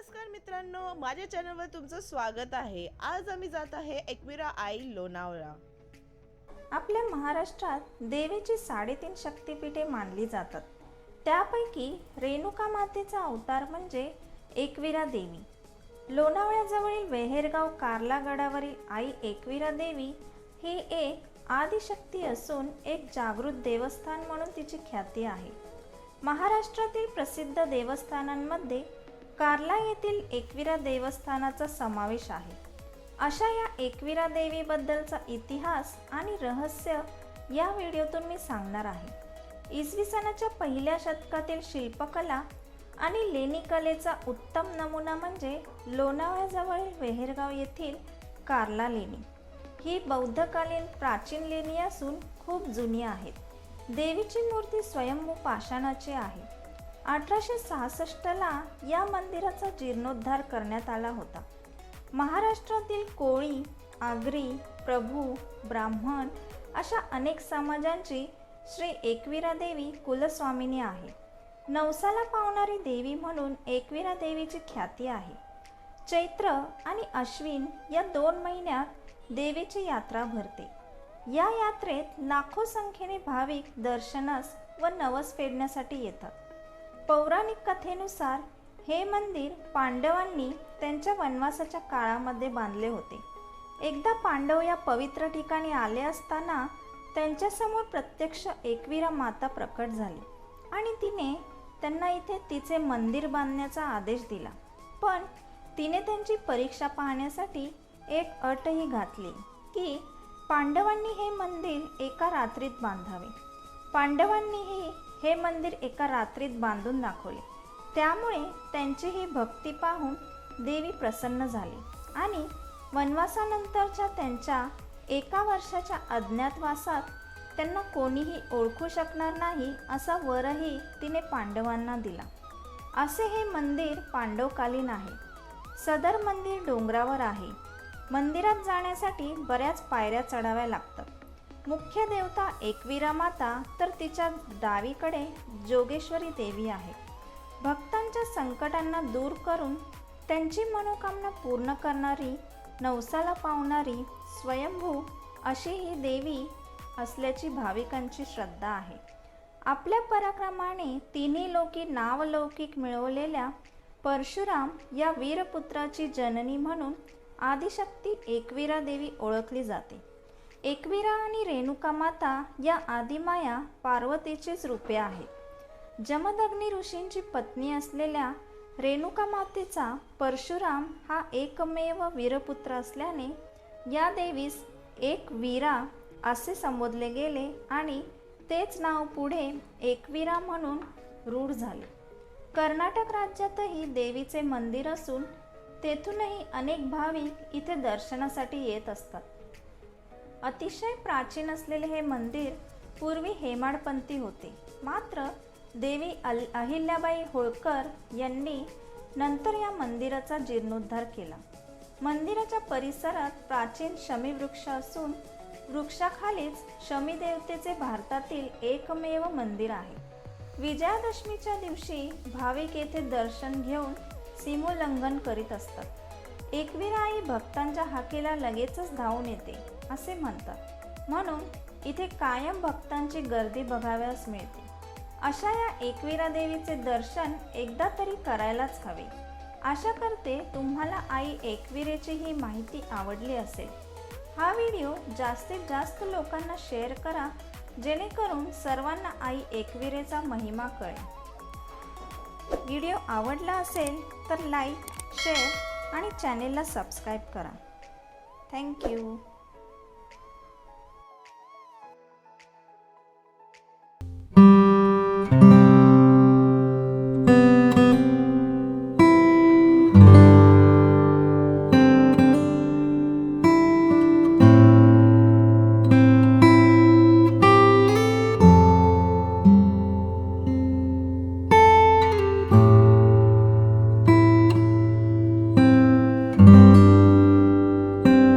नमस्कार मित्रांनो माझ्या चॅनलवर तुमचं स्वागत आहे. आज आम्ही जात आहे एकविरा आई लोणावळा. आपल्या महाराष्ट्रात देवीची साडेतीन शक्तिपीठे मानली जातात. त्यापैकी रेणुका मातेचा अवतार म्हणजे एकविरा देवी. लोणावळ्याजवळील वेहेरगाव कार्ला गडावरील आई एकविरा देवी ही एक आदिशक्ती असून एक जागृत देवस्थान म्हणून तिची ख्याती आहे. महाराष्ट्रातील प्रसिद्ध देवस्थानांमध्ये कार्ला येथील एकविरा देवस्थानाचा समावेश आहे. अशा या एकविरा देवीबद्दलचा इतिहास आणि रहस्य या व्हिडिओतून मी सांगणार आहे. इसवी सनाच्या पहिल्या शतकातील शिल्पकला आणि लेणी कलेचा उत्तम नमुना म्हणजे लोणावळ्याजवळील वेहेरगाव येथील कार्ला लेणी. ही बौद्धकालीन प्राचीन लेणी असून खूप जुनी आहेत. देवीची मूर्ती स्वयंभू पाषाणाची आहे. अठराशे सहासष्टला या मंदिराचा जीर्णोद्धार करण्यात आला होता. महाराष्ट्रातील कोळी आगरी प्रभू ब्राह्मण अशा अनेक समाजांची श्री एकविरा देवी कुलस्वामिनी आहे. नवसाला पावणारी देवी म्हणून एकविरा देवीची ख्याती आहे. चैत्र आणि अश्विन या दोन महिन्यात देवीची यात्रा भरते. या यात्रेत लाखो संख्येने भाविक दर्शनास व नवस फेडण्यासाठी येतात. पौराणिक कथेनुसार हे मंदिर पांडवांनी त्यांच्या वनवासाच्या काळामध्ये बांधले होते. एकदा पांडव या पवित्र ठिकाणी आले असताना त्यांच्यासमोर प्रत्यक्ष एकविरा माता प्रकट झाली आणि तिने त्यांना इथे तिचे मंदिर बांधण्याचा आदेश दिला. पण तिने त्यांची परीक्षा पाहण्यासाठी एक अटही घातली की पांडवांनी हे मंदिर एका रात्रीत बांधावे. पांडवांनीही हे मंदिर एका रात्रीत बांधून दाखवले. त्यामुळे त्यांची ही भक्ती पाहून देवी प्रसन्न झाली आणि वनवासानंतरच्या त्यांच्या एका वर्षाच्या अज्ञातवासात त्यांना कोणीही ओळखू शकणार नाही असा वरही तिने पांडवांना दिला. असे हे मंदिर पांडवकालीन आहे. सदर मंदिर डोंगरावर आहे. मंदिरात जाण्यासाठी बऱ्याच पायऱ्या चढाव्या लागतात. मुख्य देवता एकविरा माता तर तिच्या डावीकडे जोगेश्वरी देवी आहे. भक्तांच्या संकटांना दूर करून त्यांची मनोकामना पूर्ण करणारी नवसाला पावणारी स्वयंभू अशी ही देवी असल्याची भाविकांची श्रद्धा आहे. आपल्या पराक्रमाने तिन्ही लोकी नावलौकिक मिळवलेल्या परशुराम या वीरपुत्राची जननी म्हणून आदिशक्ती एकवीरा देवी ओळखली जाते. एकविरा आणि रेणुका माता या आदिमाया पार्वतीचीच रूपे आहेत. जमदग्नी ऋषींची पत्नी असलेल्या रेणुका मातेचा परशुराम हा एकमेव वीरपुत्र असल्याने या देवीस एक वीरा असे संबोधले गेले आणि तेच नाव पुढे एकवीरा म्हणून रूढ झाले. कर्नाटक राज्यातही देवीचे मंदिर असून तेथूनही अनेक भाविक इथे दर्शनासाठी येत असतात. अतिशय प्राचीन असलेले हे मंदिर पूर्वी हेमाडपंथी होते. मात्र देवी अल अहिल्याबाई होळकर यांनी नंतर या मंदिराचा जीर्णोद्धार केला. मंदिराच्या परिसरात प्राचीन शमी वृक्ष असून वृक्षाखालीच शमी देवतेचे भारतातील एकमेव मंदिर आहे. विजयादशमीच्या दिवशी भाविक येथे दर्शन घेऊन सीमोल्लंघन करीत असतात. एकविरा आई भक्तांच्या हाकेला लगेचच धावून येते. असे म्हणतात. म्हणून इथे कायम भक्तांची गर्दी बघाव्यास मिळते. अशा या एकविरा देवीचे दर्शन एकदा तरी करायलाच हवे. आशा करते तुम्हाला आई एकविरेची ही माहिती आवडली असेल. हा व्हिडिओ जास्तीत जास्त लोकांना शेअर करा जेणेकरून सर्वांना आई एकविरेचा महिमा कळेल. व्हिडिओ आवडला असेल तर लाईक शेअर आणि चॅनेलला सबस्क्राईब करा. थँक्यू.